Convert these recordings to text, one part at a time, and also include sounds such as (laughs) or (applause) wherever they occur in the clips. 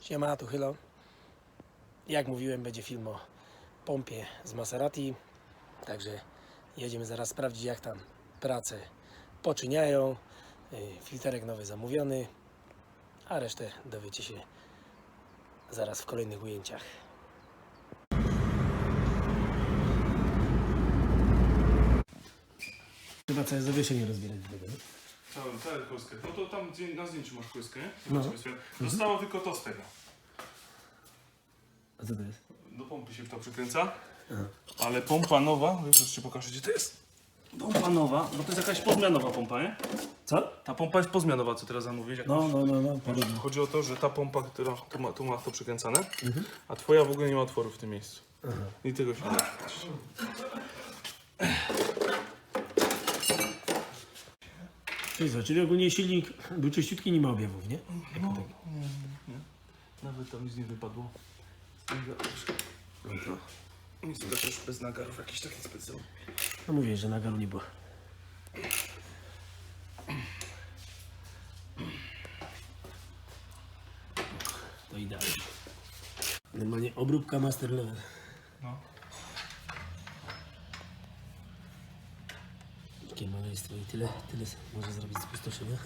Siema, tu Hylo. Jak mówiłem, będzie film o pompie z Maserati. Także jedziemy zaraz sprawdzić, jak tam prace poczyniają. Yy, Filterek nowy zamówiony, a resztę dowiecie się zaraz w kolejnych ujęciach. Chyba całe zawieszenie rozbierać. Całą, całą. No to tam zdję- na zdjęciu masz kłyskę, nie? No. Zobaczymy sobie. Zostało tylko to z tego. A co to jest? Do pompy się to przykręca. Ale pompa nowa, już ci pokażę gdzie to jest. Pompa nowa, bo to jest jakaś pozmianowa pompa, nie? Co? Ta pompa jest pozmianowa, co teraz zamówiłeś. jak No, no, no, no, podobno. Chodzi o to, że ta pompa, która tu ma, tu ma to przykręcane, a twoja w ogóle nie ma otworu w tym miejscu. I tego się nie da. Czyli czyli ogólnie silnik był czyściutki, nie ma objawów, nie? No, nie, nie. Nawet tam nic nie wypadło. No to. Nic to też bez nagarów, jakiś taki specjalny. No mówię, że na galu nie było. To idealnie. Normalnie obróbka master level. No. Maleństwo i tyle, tyle może zrobić spustoszenia.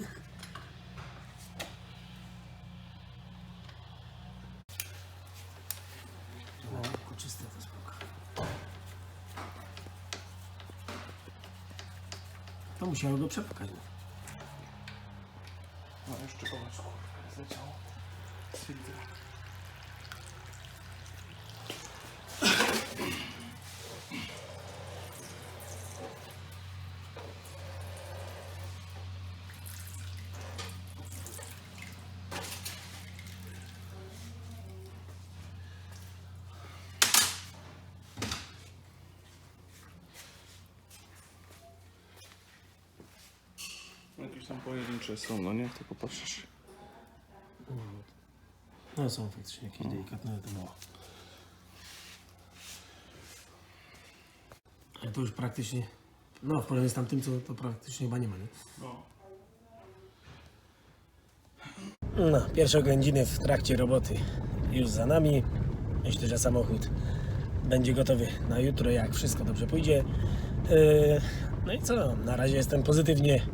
No, czyste to spoko. To musiało go przepukać. no. No jeszcze popatrz, kurwa, zleciało. Z filtra. Jakieś tam pojedyncze są, no nie? Tylko patrzysz. No są faktycznie jakieś delikatne, ale to mało. Ale to już praktycznie, no w porównaniu z tamtym, co to praktycznie chyba nie ma, nie? No. No, pierwsze oględziny w trakcie roboty już za nami. Myślę, że samochód będzie gotowy na jutro, jak wszystko dobrze pójdzie. Yy, No i co? Na razie jestem pozytywnie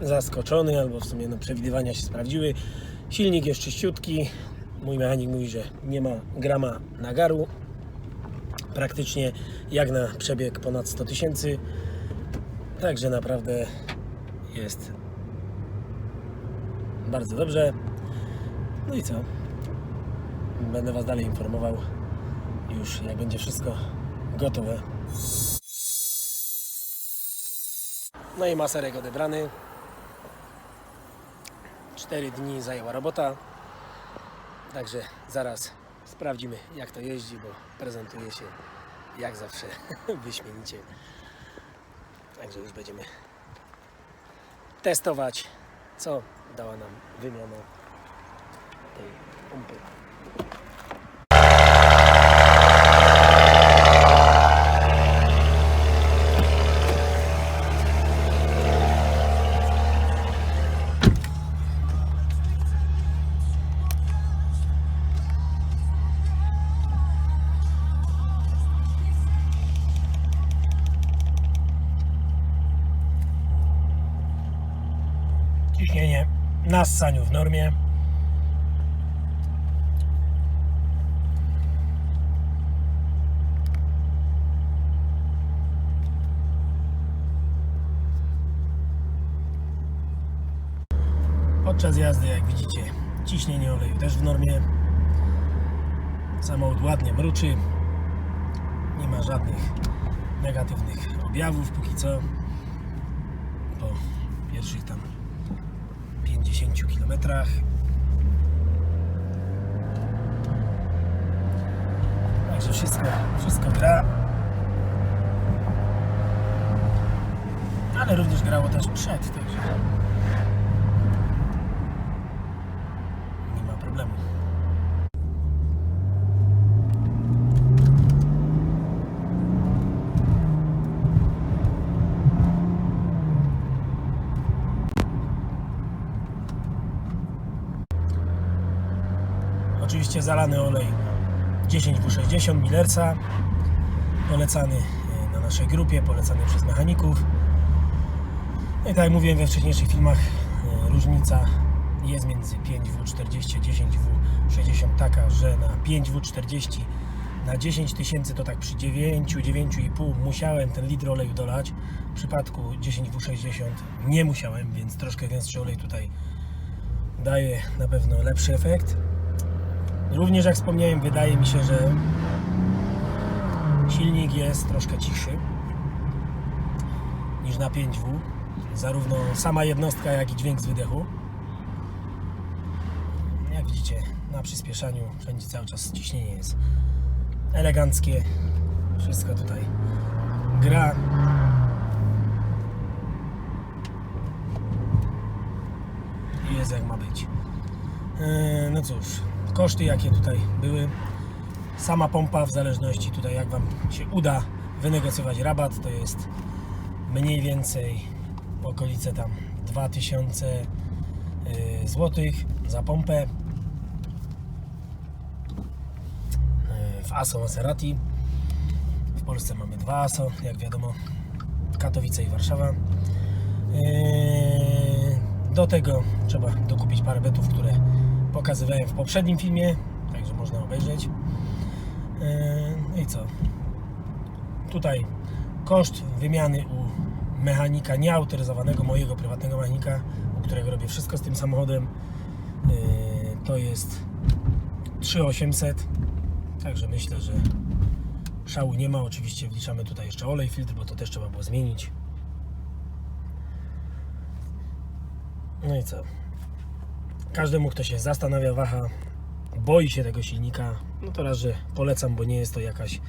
zaskoczony, albo w sumie no, przewidywania się sprawdziły. Silnik jest czyściutki. Mój mechanik mówi, że nie ma grama nagaru. Praktycznie jak na przebieg ponad 100 tysięcy. Także naprawdę jest bardzo dobrze. No i co? Będę Was dalej informował już jak będzie wszystko gotowe. No i maserek odebrany. 4 dni zajęła robota. Także zaraz sprawdzimy jak to jeździ, bo prezentuje się jak zawsze (laughs) wyśmienicie. Także już będziemy testować co dała nam wymiana na ssaniu w normie. Podczas jazdy, jak widzicie, ciśnienie oleju też w normie. Samochód ładnie mruczy. Nie ma żadnych negatywnych objawów póki co. Po pierwszych tam 50 km. Także wszystko, wszystko gra. Ale również grało też przed, także nie ma problemu. Oczywiście zalany olej 10W60 Millersa, polecany e, na naszej grupie, polecany przez mechaników. No i tak jak mówiłem we wcześniejszych filmach, e, różnica jest między 5W40 a 10W60 taka, że na 5W40 na 10 tysięcy to tak przy 9, 9,5 musiałem ten litr oleju dolać. W przypadku 10W60 nie musiałem, więc troszkę gęstszy olej tutaj daje na pewno lepszy efekt. Również jak wspomniałem, wydaje mi się, że silnik jest troszkę cichszy niż na 5W. Zarówno sama jednostka, jak i dźwięk z wydechu. Jak widzicie, na przyspieszaniu wszędzie cały czas ciśnienie jest eleganckie. Wszystko tutaj gra. I jest jak ma być. Eee, No cóż, koszty jakie tutaj były. Sama pompa w zależności tutaj jak Wam się uda wynegocjować rabat, to jest mniej więcej okolice tam 2000 yy, złotych za pompę. Yy, W ASO Maserati. W Polsce mamy dwa ASO, jak wiadomo, Katowice i Warszawa. Yy, Do tego trzeba dokupić parę betów, które pokazywałem w poprzednim filmie, także można obejrzeć. Yy, No i co? Tutaj koszt wymiany u mechanika nieautoryzowanego, mojego prywatnego mechanika, u którego robię wszystko z tym samochodem, yy, to jest 3800. Także myślę, że szału nie ma. Oczywiście wliczamy tutaj jeszcze olej, filtr, bo to też trzeba było zmienić. No i co? Każdemu, kto się zastanawia, waha, boi się tego silnika, no to raz, że polecam, bo nie jest to jakaś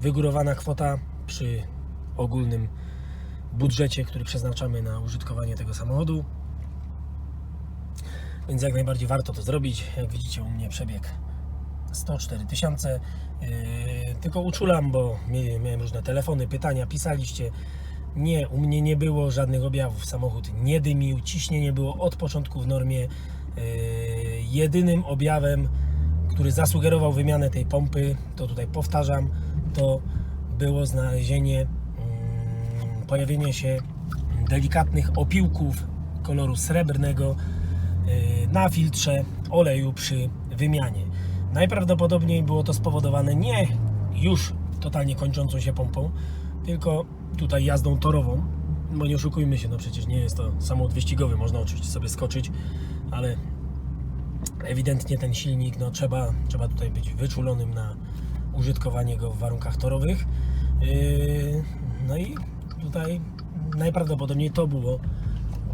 wygórowana kwota przy ogólnym budżecie, który przeznaczamy na użytkowanie tego samochodu. Więc jak najbardziej warto to zrobić. Jak widzicie, u mnie przebieg 104 tysiące. Yy, tylko uczulam, bo miałem różne telefony, pytania, pisaliście. Nie, u mnie nie było żadnych objawów. Samochód nie dymił, ciśnienie było od początku w normie. Yy, jedynym objawem, który zasugerował wymianę tej pompy, to tutaj powtarzam, to było znalezienie, mm, pojawienie się delikatnych opiłków koloru srebrnego yy, na filtrze oleju przy wymianie. Najprawdopodobniej było to spowodowane nie już totalnie kończącą się pompą, tylko tutaj jazdą torową, bo nie oszukujmy się, no przecież nie jest to samochód wyścigowy, można oczywiście sobie skoczyć, ale ewidentnie ten silnik, no trzeba, trzeba tutaj być wyczulonym na użytkowanie go w warunkach torowych. Yy, no i tutaj najprawdopodobniej to było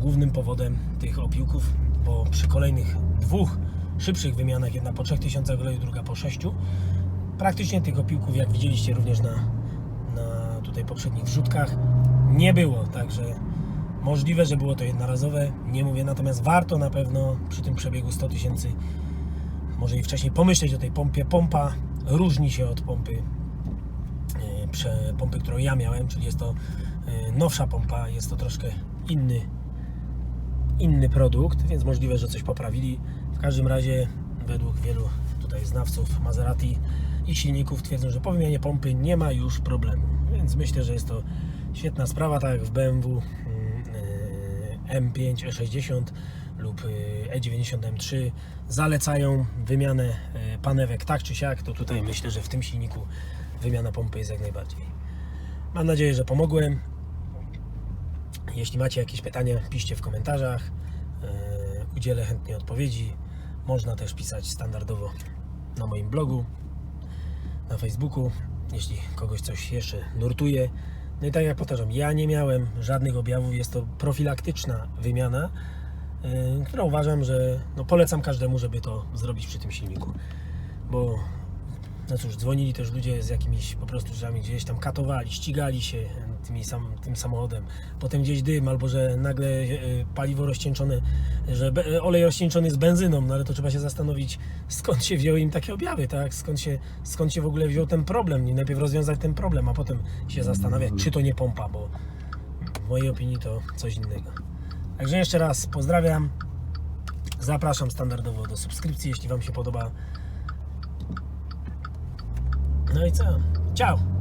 głównym powodem tych opiłków, bo przy kolejnych dwóch szybszych wymianach, jedna po 3000 oleju, druga po 6, praktycznie tych opiłków, jak widzieliście również na, na tutaj poprzednich wrzutkach, nie było, także możliwe, że było to jednorazowe, nie mówię, natomiast warto na pewno przy tym przebiegu 100 tysięcy może i wcześniej pomyśleć o tej pompie. Pompa różni się od pompy, e, pompy, którą ja miałem, czyli jest to e, nowsza pompa, jest to troszkę inny, inny produkt, więc możliwe, że coś poprawili. W każdym razie, według wielu tutaj znawców Maserati i silników twierdzą, że po wymianie pompy nie ma już problemu. Więc myślę, że jest to świetna sprawa, tak jak w BMW mm, M5 E60 lub y, E90 M3 zalecają wymianę y, panewek tak czy siak, to tutaj myślę, że w tym silniku wymiana pompy jest jak najbardziej. Mam nadzieję, że pomogłem. Jeśli macie jakieś pytania, piszcie w komentarzach. Yy, Udzielę chętnie odpowiedzi. Można też pisać standardowo na moim blogu, na Facebooku, jeśli kogoś coś jeszcze nurtuje. No i tak jak powtarzam, ja nie miałem żadnych objawów. Jest to profilaktyczna wymiana, yy, którą uważam, że no polecam każdemu, żeby to zrobić przy tym silniku. Bo no cóż, dzwonili też ludzie z jakimiś po prostu rzeczami, gdzieś tam katowali, ścigali się tymi sam, tym samochodem. Potem gdzieś dym, albo że nagle e, paliwo rozcieńczone, że e, olej rozcieńczony z benzyną, no ale to trzeba się zastanowić, skąd się wzięły im takie objawy, tak? Skąd się, skąd się w ogóle wziął ten problem. I najpierw rozwiązać ten problem, a potem się zastanawiać, czy to nie pompa, bo w mojej opinii to coś innego. Także jeszcze raz pozdrawiam. Zapraszam standardowo do subskrypcji, jeśli Wam się podoba No i co? Ciao!